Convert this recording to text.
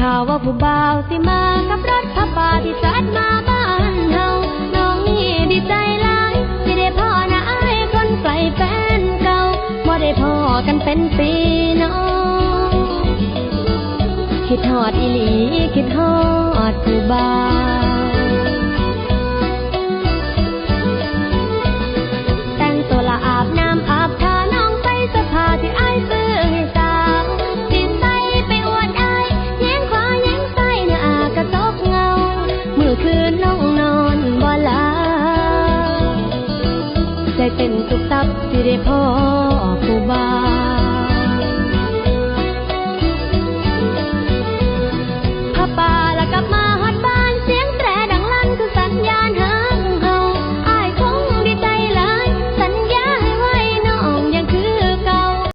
ข่าวว่าผู้บ่าวสิมากับรถขับป่าที่จัดมาบ้านเฮาน้องนี่ดีใจหลายสิได้พ่อนะอายคนไกลแฟนเก่าบ่ได้พ่อกันเป็นปีน้องคิดฮอดอีหลีคิดฮอดผู้บ่าว ใจเต้นตุบตับที่ได้พ่อผู้บ่า